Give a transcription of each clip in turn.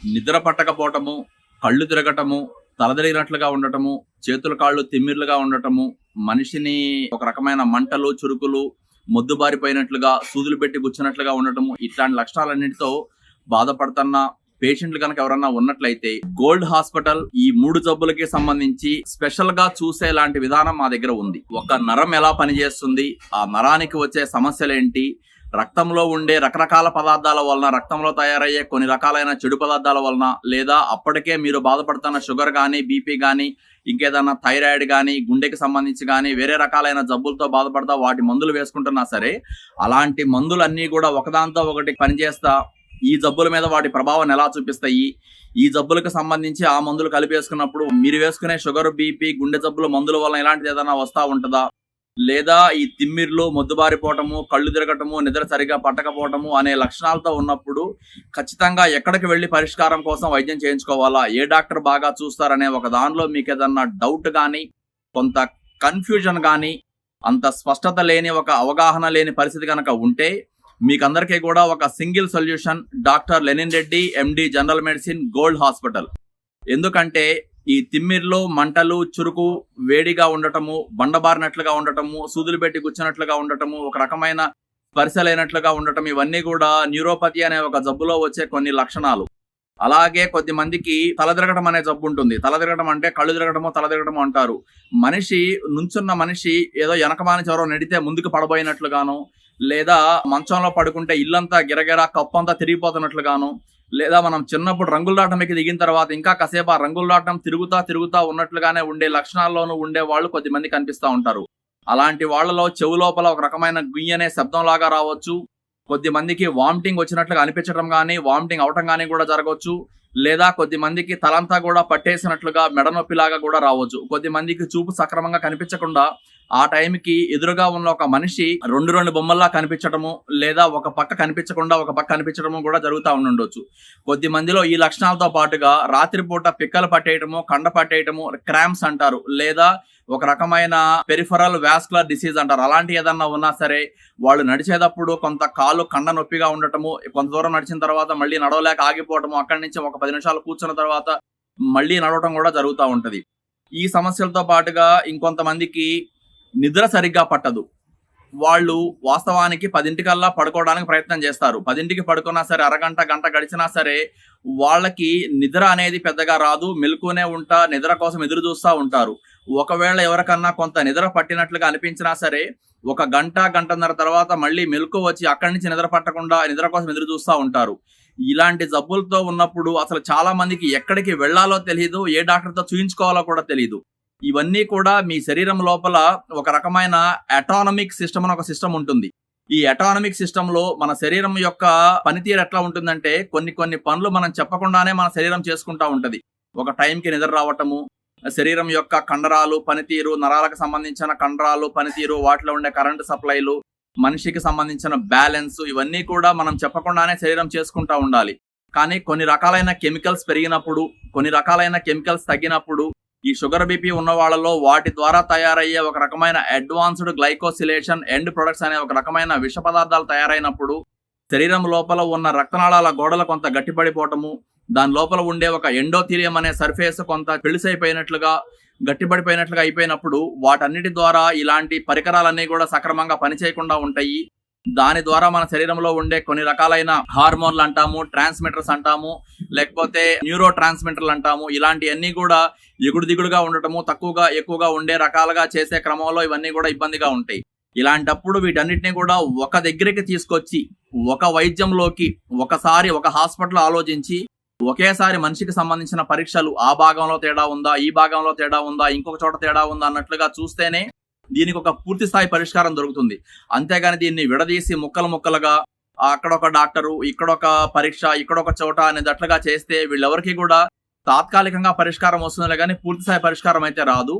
నిద్ర పట్టకపోవటము కళ్ళు తిరగటము తలదిరిగినట్లుగా ఉండటము చేతుల కాళ్ళు తిమ్మిర్లుగా ఉండటము మనిషిని ఒక రకమైన మంటలు చురుకులు మొద్దుబారిపోయినట్లుగా సూదులు పెట్టి గుచ్చినట్లుగా ఉండటము ఇట్లాంటి లక్షణాలన్నింటితో బాధపడుతున్న పేషెంట్లు కనుక ఎవరన్నా ఉన్నట్లయితే గోల్డ్ హాస్పిటల్ ఈ మూడు జబ్బులకి సంబంధించి స్పెషల్గా చూసే లాంటి విధానం మా దగ్గర ఉంది. ఒక నరం ఎలా పనిచేస్తుంది ఆ నరానికి వచ్చే సమస్యలేంటి రక్తంలో ఉండే రకరకాల పదార్థాల వలన రక్తంలో తయారయ్యే కొన్ని రకాలైన చెడు పదార్థాల వలన లేదా అప్పటికే మీరు బాధపడుతున్న షుగర్ కానీ బీపీ కానీ ఇంకేదన్నా థైరాయిడ్ కానీ గుండెకి సంబంధించి కానీ వేరే రకాలైన జబ్బులతో బాధపడతా వాటి మందులు వేసుకుంటున్నా సరే అలాంటి మందులన్నీ కూడా ఒకదాంతో ఒకటి పనిచేస్తా ఈ జబ్బుల మీద వాటి ప్రభావం ఎలా చూపిస్తాయి ఈ జబ్బులకు సంబంధించి ఆ మందులు కలిపేసుకున్నప్పుడు మీరు వేసుకునే షుగర్ బీపీ గుండె జబ్బుల మందుల వలన ఎలాంటిది ఏదైనా వస్తా ఉంటుందా? లేదా ఈ తిమ్మిర్లు మొద్దుబారిపోవటము కళ్ళు తిరగటము నిద్ర సరిగా పట్టకపోవటము అనే లక్షణాలతో ఉన్నప్పుడు ఖచ్చితంగా ఎక్కడికి వెళ్ళి పరిష్కారం కోసం వైద్యం చేయించుకోవాలా? ఏ డాక్టర్ బాగా చూస్తారనే ఒక దానిలో మీకు ఏదన్నా డౌట్ కానీ కొంత కన్ఫ్యూజన్ కానీ అంత స్పష్టత లేని ఒక అవగాహన లేని పరిస్థితి కనుక ఉంటే మీకందరికీ కూడా ఒక single solution doctor Lenin Reddy MD general medicine gold hospital. ఎందుకంటే ఈ తిమ్మిర్లో మంటలు చురుకు వేడిగా ఉండటము బండబారినట్లుగా ఉండటము సూదులు పెట్టి గుచ్చినట్లుగా ఉండటము ఒక రకమైన స్పర్శలైనట్లుగా ఉండటం ఇవన్నీ కూడా న్యూరోపతి అనే ఒక జబ్బులో వచ్చే కొన్ని లక్షణాలు. అలాగే కొద్ది మందికి తల తిరగటం అనే జబ్బు ఉంటుంది. తల అంటే కళ్ళు తిరగటము తల అంటారు. మనిషి నుంచున్న మనిషి ఏదో వెనకమాని ఎవరో నడితే ముందుకు పడబోయినట్లుగాను లేదా మంచంలో పడుకుంటే ఇల్లంతా గిరగిరా కప్పంతా తిరిగిపోతున్నట్లుగాను లేదా మనం చిన్నప్పుడు రంగుల రాటం ఎక్కి దిగిన తర్వాత ఇంకా కాసేపు ఆ రంగుల రాటం తిరుగుతా తిరుగుతా ఉన్నట్లుగానే ఉండే లక్షణాల్లోనూ ఉండే వాళ్ళు కొద్ది మంది కనిపిస్తూ ఉంటారు. అలాంటి వాళ్ళలో చెవు లోపల ఒక రకమైన గుయ్యి అనే శబ్దం లాగా రావచ్చు. కొద్ది మందికి వామిటింగ్ వచ్చినట్లుగా అనిపించడం కానీ వామిటింగ్ అవటం కానీ కూడా జరగవచ్చు. లేదా కొద్ది మందికి తలంతా కూడా పట్టేసినట్లుగా మెడ నొప్పిలాగా కూడా రావచ్చు. కొద్ది మందికి చూపు సక్రమంగా కనిపించకుండా ఆ టైంకి ఎదురుగా ఉన్న ఒక మనిషి రెండు రెండు బొమ్మల్లా కనిపించడము లేదా ఒక పక్క కనిపించకుండా ఒక పక్క కనిపించడము కూడా జరుగుతూ ఉండొచ్చు కొద్ది మందిలో ఈ లక్షణాలతో పాటుగా రాత్రిపూట పిక్కలు పట్టేయటము కండ పట్టేయటము క్రామ్స్ అంటారు. లేదా ఒక రకమైన పెరిఫరల్ వ్యాస్కులర్ డిసీజ్ అంటారు. అలాంటి ఏదన్నా ఉన్నా సరే వాళ్ళు నడిచేటప్పుడు కొంత కాలు కండ నొప్పిగా ఉండటము కొంత దూరం నడిచిన తర్వాత మళ్ళీ నడవలేక ఆగిపోవటము అక్కడి నుంచి ఒక పది నిమిషాలు కూర్చున్న తర్వాత మళ్ళీ నడవటం కూడా జరుగుతూ ఉంటుంది. ఈ సమస్యలతో పాటుగా ఇంకొంతమందికి నిద్ర సరిగ్గా పట్టదు. వాళ్ళు వాస్తవానికి పదింటికల్లా పడుకోవడానికి ప్రయత్నం చేస్తారు. పదింటికి పడుకున్నా సరే అరగంట గంట గడిచినా సరే వాళ్ళకి నిద్ర అనేది పెద్దగా రాదు. మెలుకునే ఉంటా నిద్ర కోసం ఎదురు చూస్తూ ఉంటారు. ఒకవేళ ఎవరికన్నా కొంత నిద్ర పట్టినట్లుగా అనిపించినా సరే ఒక గంట గంటన్నర తర్వాత మళ్ళీ మెలకు వచ్చి అక్కడి నుంచి నిద్ర పట్టకుండా నిద్ర కోసం ఎదురు చూస్తూ ఉంటారు. ఇలాంటి జబ్బులతో ఉన్నప్పుడు అసలు చాలా మందికి ఎక్కడికి వెళ్ళాలో తెలియదు ఏ డాక్టర్తో చూయించుకోవాలో కూడా తెలియదు ఇవన్నీ కూడా మీ శరీరం లోపల ఒక రకమైన అటానమిక్ సిస్టమ్ అని ఒక సిస్టమ్ ఉంటుంది. ఈ అటానమిక్ సిస్టమ్లో మన శరీరం యొక్క పనితీరు ఎట్లా ఉంటుందంటే కొన్ని కొన్ని పనులు మనం చెప్పకుండానే మన శరీరం చేసుకుంటా ఉంటది. ఒక టైంకి నిద్ర రావటము శరీరం యొక్క కండరాలు పనితీరు నరాలకు సంబంధించిన కండరాలు పనితీరు వాటిలో ఉండే కరెంటు సప్లైలు మనిషికి సంబంధించిన బ్యాలెన్స్ ఇవన్నీ కూడా మనం చెప్పకుండానే శరీరం చేసుకుంటా ఉండాలి. కానీ కొన్ని రకాలైన కెమికల్స్ పెరిగినప్పుడు కొన్ని రకాలైన కెమికల్స్ తగ్గినప్పుడు ఈ షుగర్ బీపీ ఉన్న వాళ్ళలో వాటి ద్వారా తయారయ్యే ఒక రకమైన అడ్వాన్స్డ్ గ్లైకోసిలేషన్ ఎండ్ ప్రొడక్ట్స్ అనే ఒక రకమైన విష పదార్థాలు తయారైనప్పుడు శరీరం లోపల ఉన్న రక్తనాళాల గోడలు కొంత గట్టిపడిపోవటము దాని లోపల ఉండే ఒక ఎండోథీరియం అనే సర్ఫేస్ కొంత పెళిసైపోయినట్లుగా గట్టిపడిపోయినట్లుగా అయిపోయినప్పుడు వాటన్నిటి ద్వారా ఇలాంటి పరికరాలన్నీ కూడా సక్రమంగా పనిచేయకుండా ఉంటాయి. దాని ద్వారా మన శరీరంలో ఉండే కొన్ని రకాలైన హార్మోన్లు అంటాము ట్రాన్స్మిటర్స్ అంటాము లేకపోతే న్యూరో ట్రాన్స్మిటర్లు అంటాము. ఇలాంటివన్నీ కూడా ఎగుడు దిగుడుగా ఉండటము తక్కువగా ఎక్కువగా ఉండే రకాలుగా చేసే క్రమంలో ఇవన్నీ కూడా ఇబ్బందిగా ఉంటాయి. ఇలాంటప్పుడు వీటన్నిటిని కూడా ఒక దగ్గరికి తీసుకొచ్చి ఒక వైద్యంలోకి ఒకసారి ఒక హాస్పిటల్ ఆలోచించి ఒకేసారి మనిషికి సంబంధించిన పరీక్షలు ఆ భాగంలో తేడా ఉందా ఈ భాగంలో తేడా ఉందా ఇంకొక చోట తేడా ఉందా అన్నట్లుగా చూస్తేనే దీనికి ఒక పూర్తి స్థాయి పరిష్కారం దొరుకుతుంది. అంతేగాని దీన్ని విడదీసి ముక్కలు ముక్కలుగా అక్కడొక డాక్టరు ఇక్కడొక పరీక్ష ఇక్కడొక చోట అనేదట్లుగా చేస్తే వీళ్ళెవరికి కూడా తాత్కాలికంగా పరిష్కారం వస్తుందిలే కానీ పూర్తి స్థాయి పరిష్కారం అయితే రాదు.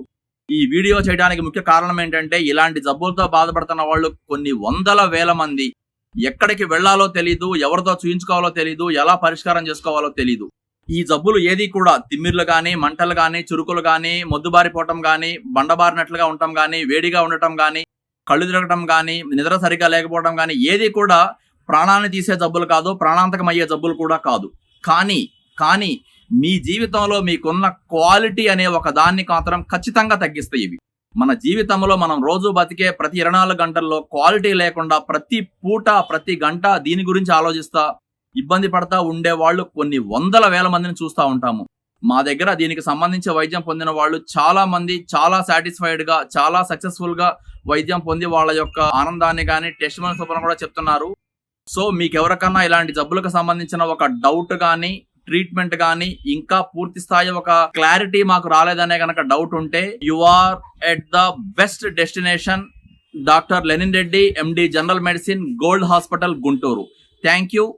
ఈ వీడియో చేయడానికి ముఖ్య కారణం ఏంటంటే ఇలాంటి జబ్బులతో బాధపడుతున్న వాళ్ళు కొన్ని వందల వేల మంది ఎక్కడికి వెళ్ళాలో తెలీదు ఎవరితో చూయించుకోవాలో తెలీదు ఎలా పరిష్కారం చేసుకోవాలో తెలీదు. ఈ జబ్బులు ఏది కూడా తిమ్మిర్లు కానీ మంటలు కానీ చురుకులు కానీ మొద్దుబారిపోవటం కానీ బండబారినట్లుగా ఉండటం కానీ వేడిగా ఉండటం కానీ కళ్ళు తిరగటం కానీ నిద్ర సరిగా లేకపోవడం కానీ ఏది కూడా ప్రాణాన్ని తీసే జబ్బులు కాదు ప్రాణాంతకం అయ్యే జబ్బులు కూడా కాదు. కానీ కానీ మీ జీవితంలో మీకున్న క్వాలిటీ అనే ఒక దాన్ని మాత్రం ఖచ్చితంగా తగ్గిస్తాయి ఇవి. మన జీవితంలో మనం రోజు బతికే ప్రతి ఇరవై నాలుగు గంటల్లో క్వాలిటీ లేకుండా ప్రతి పూట ప్రతి గంట దీని గురించి ఆలోచిస్తా ఇబ్బంది పడతా ఉండే వాళ్ళు కొన్ని వందల వేల మందిని చూస్తూ ఉంటాము. మా దగ్గర దీనికి సంబంధించి వైద్యం పొందిన వాళ్ళు చాలా మంది చాలా సాటిస్ఫైడ్గా చాలా సక్సెస్ఫుల్గా వైద్యం పొంది వాళ్ళ యొక్క ఆనందాన్ని కానీ టెస్ట్ సూపర్ కూడా చెప్తున్నారు. సో మీకు ఎవరికన్నా ఇలాంటి జబ్బులకు సంబంధించిన ఒక డౌట్ కానీ ట్రీట్మెంట్ కానీ ఇంకా పూర్తి స్థాయి ఒక క్లారిటీ మాకు రాలేదనే కనుక డౌట్ ఉంటే you are at the best destination doctor Lenin Reddy MD general medicine gold hospital Guntur thank you